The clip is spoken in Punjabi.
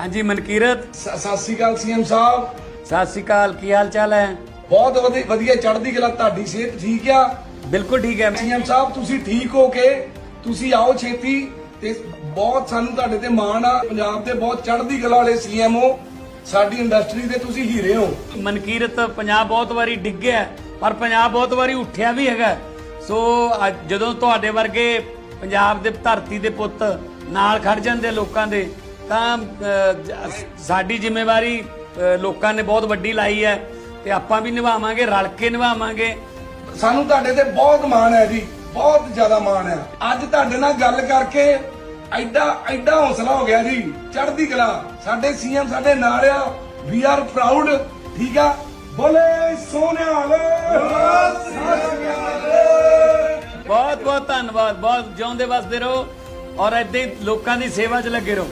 ਹਾਂਜੀ ਮਨਕੀਰਤ ਸ- ਸਤਿ ਸ਼੍ਰੀ ਅਕਾਲ ਸੀਐਮ ਸਾਹਿਬ। ਸਤਿ ਸ਼੍ਰੀ ਅਕਾਲ ਕੀ ਹਾਲ ਚਾਲ ਹੈ? ਬਹੁਤ ਵਧੀ- ਵਧੀਆ ਚੜ੍ਹਦੀ ਕਲਾ ਤੁਹਾਡੀ ਸਿਹਤ ਠੀਕ ਆ? ਬਿਲਕੁਲ ਠੀਕ ਹੈ। ਸੀਐਮ ਸਾਹਿਬ ਤੁਸੀਂ ਠੀਕ ਹੋ ਕੇ ਤੁਸੀਂ ਆਓ ਛੇਤੀ ਤੇ ਬਹੁਤ ਸਾਨੂੰ ਤੁਹਾਡੇ ਤੇ ਮਾਣ ਆ। ਪੰਜਾਬ ਦੇ ਬਹੁਤ ਚੜ੍ਹਦੀ ਕਲਾ ਵਾਲੇ ਸੀਐਮ ਹੋ ਸਾਡੀ ਇੰਡਸਟਰੀ ਦੇ ਤੁਸੀਂ ਹੀਰੇ ਹੋ। ਮਨਕੀਰਤ ਪੰਜਾਬ ਬਹੁਤ ਵਾਰੀ ਡਿੱਗਿਆ ਪਰ ਪੰਜਾਬ ਬਹੁਤ ਵਾਰੀ ਉੱਠਿਆ ਵੀ ਹੈਗਾ। ਸੋ ਅੱਜ ਜਦੋਂ ਤੁਹਾਡੇ ਵਰਗੇ ਪੰਜਾਬ ਦੇ ਧਰਤੀ ਦੇ ਪੁੱਤ ਨਾਲ ਖੜ ਜਾਂਦੇ ਲੋਕਾਂ ਦੇ ਤਾਂ ਸਾਡੀ ਜ਼ਿੰਮੇਵਾਰੀ ਲੋਕਾਂ ਨੇ ਬਹੁਤ ਵੱਡੀ ਲਾਈ ਹੈ ਤੇ ਆਪਾਂ ਵੀ ਨਿਭਾਵਾਂਗੇ ਰਲ ਕੇ ਨਿਭਾਵਾਂਗੇ। ਸਾਨੂੰ ਤੁਹਾਡੇ ਤੇ ਬਹੁਤ ਮਾਣ ਹੈ ਜੀ ਬਹੁਤ ਜ਼ਿਆਦਾ ਮਾਣ ਹੈ। ਅੱਜ ਤੁਹਾਡੇ ਨਾਲ ਗੱਲ ਕਰਕੇ ਐਡਾ ਐਡਾ ਹੌਸਲਾ ਹੋ ਗਿਆ ਜੀ ਚੜ੍ਹਦੀ ਕਲਾ। ਸਾਡੇ ਸੀਐਮ ਸਾਡੇ ਨਾਲ ਆ ਵੀ ਆਰ ਪ੍ਰਾਊਡ ਠੀਕ ਆ? ਬੋਲੇ ਸੋਨਿਆ ਵਾਲੇ ਬਹੁਤ ਬਹੁਤ ਧੰਨਵਾਦ ਬਹੁਤ ਜਿਉਂਦੇ ਵਸਦੇ ਰਹੋ ਔਰ ਹੀ ਲੋਕਾਂ ਦੀ ਸੇਵਾ 'ਚ ਲੱਗੇ ਰਹੋ।